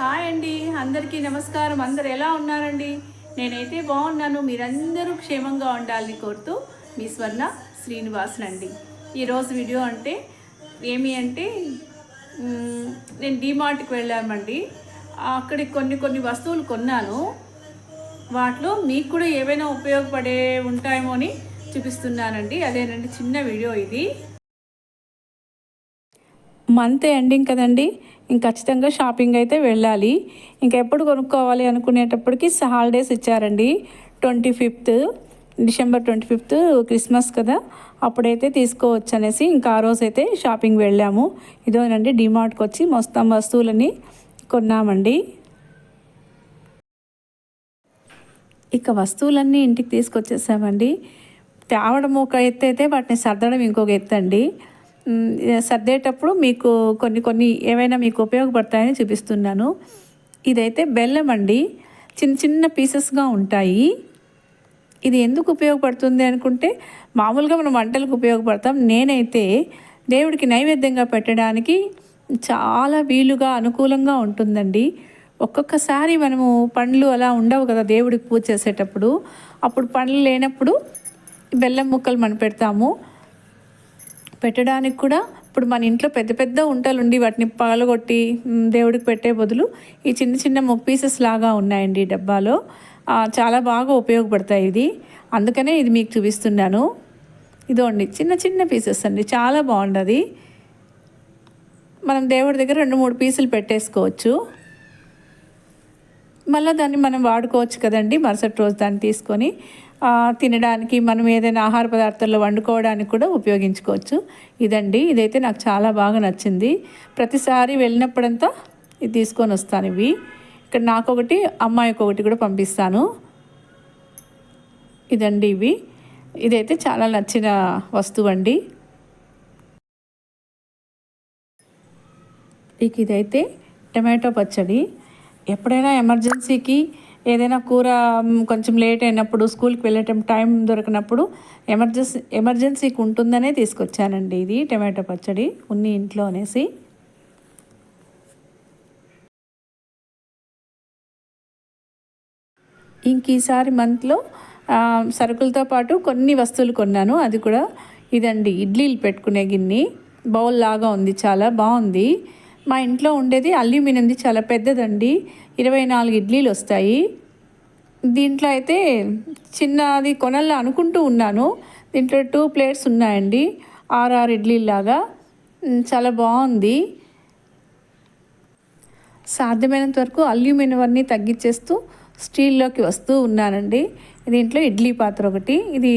Hi అండి అందరికీ నమస్కారం. అందరు ఎలా ఉన్నారండి? నేనైతే బాగున్నాను. మీరందరూ క్షేమంగా ఉండాలని కోరుతూ మీ స్వర్ణ శ్రీనివాసన్ అండి. ఈరోజు వీడియో అంటే ఏమి అంటే నేను డీమార్ట్కి వెళ్ళామండి. అక్కడ కొన్ని కొన్ని వస్తువులు కొన్నాను. వాటిలో మీకు కూడా ఏవైనా ఉపయోగపడే ఉంటాయేమో అని చూపిస్తున్నానండి. అదేనండి చిన్న వీడియో ఇది. మంత్ ఎండింగ్ కదండి. ఇంక ఖచ్చితంగా షాపింగ్ అయితే వెళ్ళాలి. ఇంకా ఎప్పుడు కొనుక్కోవాలి అనుకునేటప్పటికి హాలిడేస్ ఇచ్చారండి. Twenty fifth December twenty fifth Christmas కదా. అప్పుడైతే తీసుకోవచ్చు అనేసి ఇంకా ఆ రోజు అయితే షాపింగ్ వెళ్ళాము. ఇదోనండి డిమార్ట్కి వచ్చి మొత్తం వస్తువులని కొన్నామండి. ఇక వస్తువులన్నీ ఇంటికి తీసుకొచ్చేసామండి. తేవడం ఒక ఎత్తు అయితే వాటిని సర్దడం ఇంకొక ఎత్తు అండి. సర్దేటప్పుడు మీకు కొన్ని కొన్ని ఏవైనా మీకు ఉపయోగపడతాయని చూపిస్తున్నాను. ఇదైతే బెల్లం అండి. చిన్న చిన్న పీసెస్గా ఉంటాయి. ఇది ఎందుకు ఉపయోగపడుతుంది అనుకుంటే మామూలుగా మనం వంటలకు ఉపయోగపడతాం. నేనైతే దేవుడికి నైవేద్యంగా పెట్టడానికి చాలా వీలుగా అనుకూలంగా ఉంటుందండి. ఒక్కొక్కసారి మనము పండ్లు అలా ఉండవు కదా దేవుడికి పూజ చేసేటప్పుడు. అప్పుడు పండ్లు లేనప్పుడు బెల్లం ముక్కలు మనం పెడతాము. పెట్టడానికి కూడా ఇప్పుడు మన ఇంట్లో పెద్ద పెద్ద ఉంటలు ఉండి వాటిని పగలగొట్టి దేవుడికి పెట్టే బదులు ఈ చిన్న చిన్న ముక్ పీసెస్ లాగా ఉన్నాయండి డబ్బాలో. చాలా బాగా ఉపయోగపడతాయి ఇది. అందుకనే ఇది మీకు చూపిస్తున్నాను. ఇదోండి చిన్న చిన్న పీసెస్ అండి చాలా బాగుండదు. మనం దేవుడి దగ్గర రెండు మూడు పీసులు పెట్టేసుకోవచ్చు. మళ్ళీ దాన్ని మనం వాడుకోవచ్చు కదండి మరుసటి రోజు దాన్ని తీసుకొని. తినడానికి మనం ఏదైనా ఆహార పదార్థాల్లో వండుకోవడానికి కూడా ఉపయోగించుకోవచ్చు. ఇదండి. ఇదైతే నాకు చాలా బాగా నచ్చింది. ప్రతిసారి వెళ్ళినప్పుడంతా ఇది తీసుకొని వస్తాను ఇవి. ఇక్కడ నాకు ఒకటి అమ్మాయికి ఒకటి కూడా పంపిస్తాను. ఇదండి ఇవి. ఇదైతే చాలా నచ్చిన వస్తువు అండి. ఇక ఇదైతే టమాటో పచ్చడి. ఎప్పుడైనా ఎమర్జెన్సీకి ఏదైనా కూర కొంచెం లేట్ అయినప్పుడు స్కూల్కి వెళ్ళటం టైం దొరికినప్పుడు ఎమర్జెన్సీ ఎమర్జెన్సీకి ఉంటుందనే తీసుకొచ్చానండి ఇది టమాటో పచ్చడి ఉన్ని ఇంట్లో అనేసి. ఇంక ఈసారి మంత్లో సరుకులతో పాటు కొన్ని వస్తువులు కొన్నాను అది కూడా ఇదండి ఇడ్లీలు పెట్టుకునే గిన్నె బౌల్ లాగా ఉంది చాలా బాగుంది. మా ఇంట్లో ఉండేది అల్యూమినియంది చాలా పెద్దదండి. ఇరవై నాలుగు ఇడ్లీలు వస్తాయి. దీంట్లో అయితే చిన్నది కొనల్లా అనుకుంటూ ఉన్నాను. దీంట్లో టూ ప్లేట్స్ ఉన్నాయండి. ఆరు ఆరు ఇడ్లీలాగా చాలా బాగుంది. సాధ్యమైనంత వరకు అల్యూమినియం అన్నీ తగ్గించేస్తూ స్టీల్లోకి వస్తూ ఉన్నానండి. దీంట్లో ఇడ్లీ పాత్ర ఒకటి. ఇది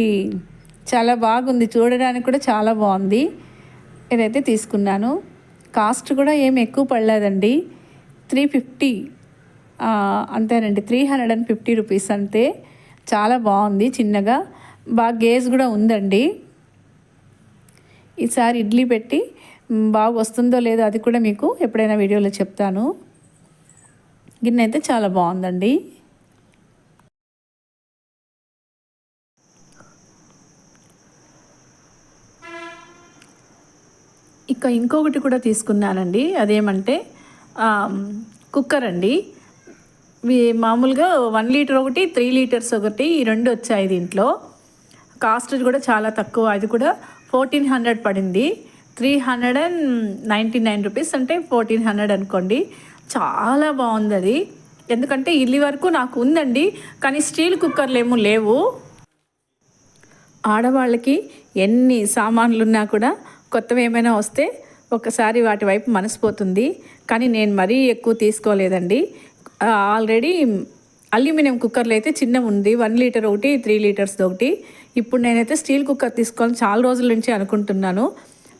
చాలా బాగుంది. చూడడానికి కూడా చాలా బాగుంది. ఇదైతే తీసుకున్నాను. కాస్ట్ కూడా ఏమి ఎక్కువ పడలేదండి. త్రీ ఫిఫ్టీ అంతేనండి. Three hundred and fifty rupees అంతే. చాలా బాగుంది చిన్నగా. బాగా గేజ్ కూడా ఉందండి. ఈసారి ఇడ్లీ పెట్టి బాగా వస్తుందో లేదో అది కూడా మీకు ఎప్పుడైనా వీడియోలో చెప్తాను. గిన్నె అయితే చాలా బాగుందండి. ఇంకా ఇంకొకటి కూడా తీసుకున్నానండి. అదేమంటే కుక్కర్ అండి. మామూలుగా వన్ లీటర్ ఒకటి త్రీ లీటర్స్ ఒకటి ఈ రెండు వచ్చాయి దీంట్లో. కాస్ట్ కూడా చాలా తక్కువ. అది కూడా ఫోర్టీన్ హండ్రెడ్ పడింది. Three hundred and ninety nine rupees అంటే ఫోర్టీన్ హండ్రెడ్ అనుకోండి. చాలా బాగుంది అది. ఎందుకంటే ఇల్లి వరకు నాకు ఉందండి. కానీ స్టీల్ కుక్కర్లు ఏమో లేవు. ఆడవాళ్ళకి ఎన్ని సామాన్లు ఉన్నా కూడా కొత్తవి ఏమైనా వస్తే ఒకసారి వాటి వైపు మనసిపోతుంది. కానీ నేను మరీ ఎక్కువ తీసుకోలేదండి. ఆల్రెడీ అల్యూమినియం కుక్కర్లు అయితే చిన్న ఉంది. వన్ లీటర్ ఒకటి త్రీ లీటర్స్ ఒకటి. ఇప్పుడు నేనైతే స్టీల్ కుక్కర్ తీసుకోవాలని చాలా రోజుల నుంచి అనుకుంటున్నాను.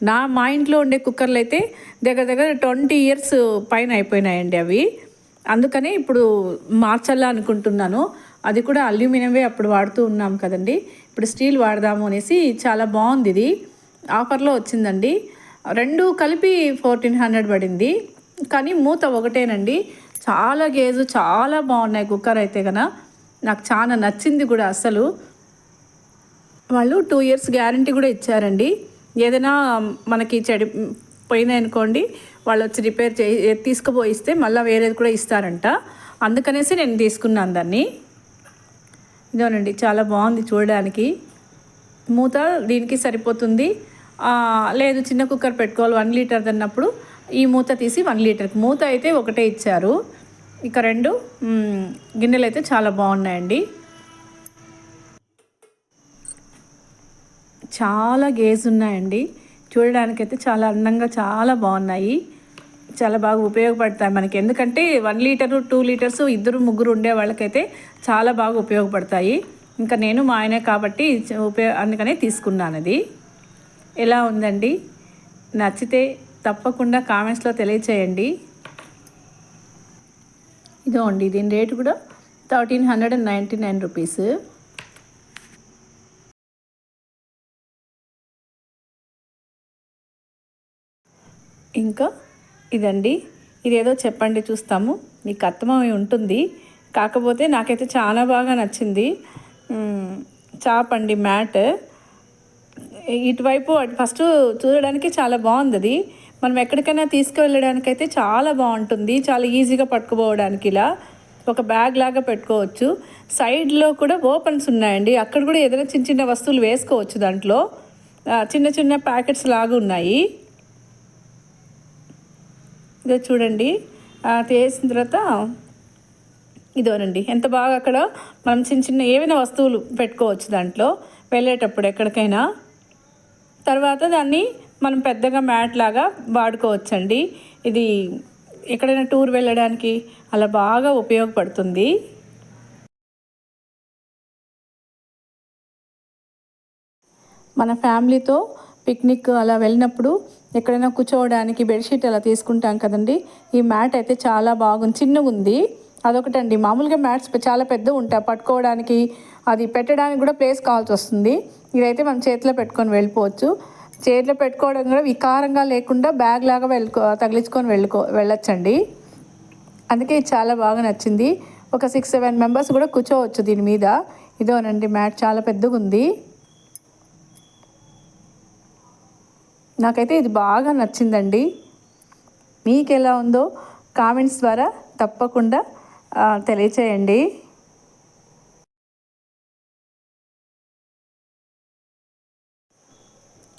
నా మా ఇంట్లో ఉండే కుక్కర్లు అయితే దగ్గర దగ్గర ట్వంటీ ఇయర్స్ పైన అయిపోయినాయండి అవి. అందుకనే ఇప్పుడు మార్చాలా అనుకుంటున్నాను. అది కూడా అల్యూమినియంవే అప్పుడు వాడుతూ ఉన్నాం కదండి. ఇప్పుడు స్టీల్ వాడదాము అనేసి చాలా బాగుంది ఇది. ఆఫర్లో వచ్చిందండి. రెండు కలిపి ఫోర్టీన్ హండ్రెడ్ పడింది. కానీ మూత ఒకటేనండి. చాలా గేజు చాలా బాగున్నాయి కుక్కర్ అయితే కన నాకు చాలా నచ్చింది కూడా అసలు. వాళ్ళు టూ ఇయర్స్ గ్యారంటీ కూడా ఇచ్చారండి. ఏదైనా మనకి చెడి పోయినాయి అనుకోండి వాళ్ళు వచ్చి రిపేర్ చే తీసుకుపోయిస్తే మళ్ళీ వేరేది కూడా ఇస్తారంట. అందుకనేసి నేను తీసుకున్నాను దాన్ని. ఇదోనండి చాలా బాగుంది చూడడానికి. మూత దీనికి సరిపోతుంది. లేదు చిన్న కుక్కర్ పెట్టుకోవాలి వన్ లీటర్ అన్నప్పుడు ఈ మూత తీసి వన్ లీటర్కి మూత అయితే ఒకటే ఇచ్చారు. ఇక రెండు గిన్నెలు అయితే చాలా బాగున్నాయండి. చాలా గేజ్ ఉన్నాయండి. చూడడానికైతే చాలా అందంగా చాలా బాగున్నాయి. చాలా బాగా ఉపయోగపడతాయి మనకి. ఎందుకంటే వన్ లీటరు టూ లీటర్స్ ఇద్దరు ముగ్గురు ఉండే వాళ్ళకైతే చాలా బాగా ఉపయోగపడతాయి. ఇంకా నేను మా ఆయనే కాబట్టి ఉపయోగ అందుకనే తీసుకున్నాను అది ఎలా ఉందండి? నచ్చితే తప్పకుండా కామెంట్స్లో తెలియచేయండి. ఇదో అండి దీని రేటు కూడా thirteen hundred and ninety nine rupees. ఇంకా ఇదండి. ఇదేదో చెప్పండి చూస్తాము. మీకు అర్థమై ఉంటుంది. కాకపోతే నాకైతే చాలా బాగా నచ్చింది. మ్మ్, చాప్ అండి మ్యాట్. ఇటువైపు ఫస్ట్ చూడడానికి చాలా బాగుంది అది మనం ఎక్కడికైనా తీసుకువెళ్ళడానికైతే చాలా బాగుంటుంది. చాలా ఈజీగా పట్టుకుపోవడానికి ఇలా ఒక బ్యాగ్ లాగా పెట్టుకోవచ్చు. సైడ్లో కూడా ఓపెన్స్ ఉన్నాయండి. అక్కడ కూడా ఏదైనా చిన్న చిన్న వస్తువులు వేసుకోవచ్చు దాంట్లో. చిన్న చిన్న ప్యాకెట్స్ లాగా ఉన్నాయి. ఇదో చూడండి. తీసిన తర్వాత ఇదోనండి. ఎంత బాగా అక్కడ మనం చిన్న చిన్న ఏవైనా వస్తువులు పెట్టుకోవచ్చు దాంట్లో. వెళ్ళేటప్పుడు ఎక్కడికైనా. తర్వాత దాన్ని మనం పెద్దగా మ్యాట్ లాగా వాడుకోవచ్చండి. ఇది ఎక్కడైనా టూర్ వెళ్ళడానికి అలా బాగా ఉపయోగపడుతుంది. మన ఫ్యామిలీతో పిక్నిక్ అలా వెళ్ళినప్పుడు ఎక్కడైనా కూర్చోవడానికి బెడ్షీట్ అలా తీసుకుంటాం కదండి. ఈ మ్యాట్ అయితే చాలా బాగుంది. చిన్నగా ఉంది అదొకటండి. మామూలుగా మ్యాట్స్ చాలా పెద్ద ఉంటాయి పట్టుకోవడానికి అది పెట్టడానికి కూడా ప్లేస్ కావాల్సి వస్తుంది. ఇదైతే మనం చేతిలో పెట్టుకొని వెళ్ళిపోవచ్చు. చేతిలో పెట్టుకోవడం కూడా వికారంగా లేకుండా బ్యాగ్ లాగా వెళ్ళుకో తగిలించుకొని వెళ్ళుకో వెళ్ళొచ్చండి. అందుకే ఇది చాలా బాగా నచ్చింది. ఒక సిక్స్ సెవెన్ మెంబర్స్ కూడా కూర్చోవచ్చు దీని మీద. ఇదోనండి మ్యాట్ చాలా పెద్దగా ఉంది. నాకైతే ఇది బాగా నచ్చిందండి. మీకు ఎలా ఉందో కామెంట్స్ ద్వారా తప్పకుండా తెలియచేయండి.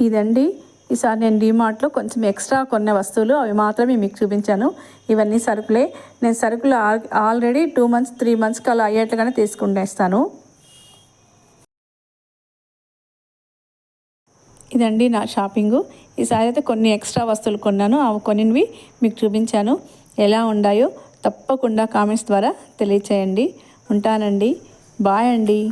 ఇదండి. ఈసారి నేను డీమార్ట్లో కొంచెం ఎక్స్ట్రా కొన్న వస్తువులు అవి మాత్రమే మీకు చూపించాను. ఇవన్నీ సరుకులే. నేను సరుకులు all- already two months three మంత్స్కి అలా అయ్యేట్లుగానే తీసుకునేస్తాను ఇదండి నా షాపింగు. ఈసారి అయితే కొన్ని ఎక్స్ట్రా వస్తువులు కొన్నాను. అవి కొన్నివి మీకు చూపించాను. ఎలా ఉన్నాయో తప్పకుండా కామెంట్స్ ద్వారా తెలియచేయండి. ఉంటానండి. బాయ్ అండి.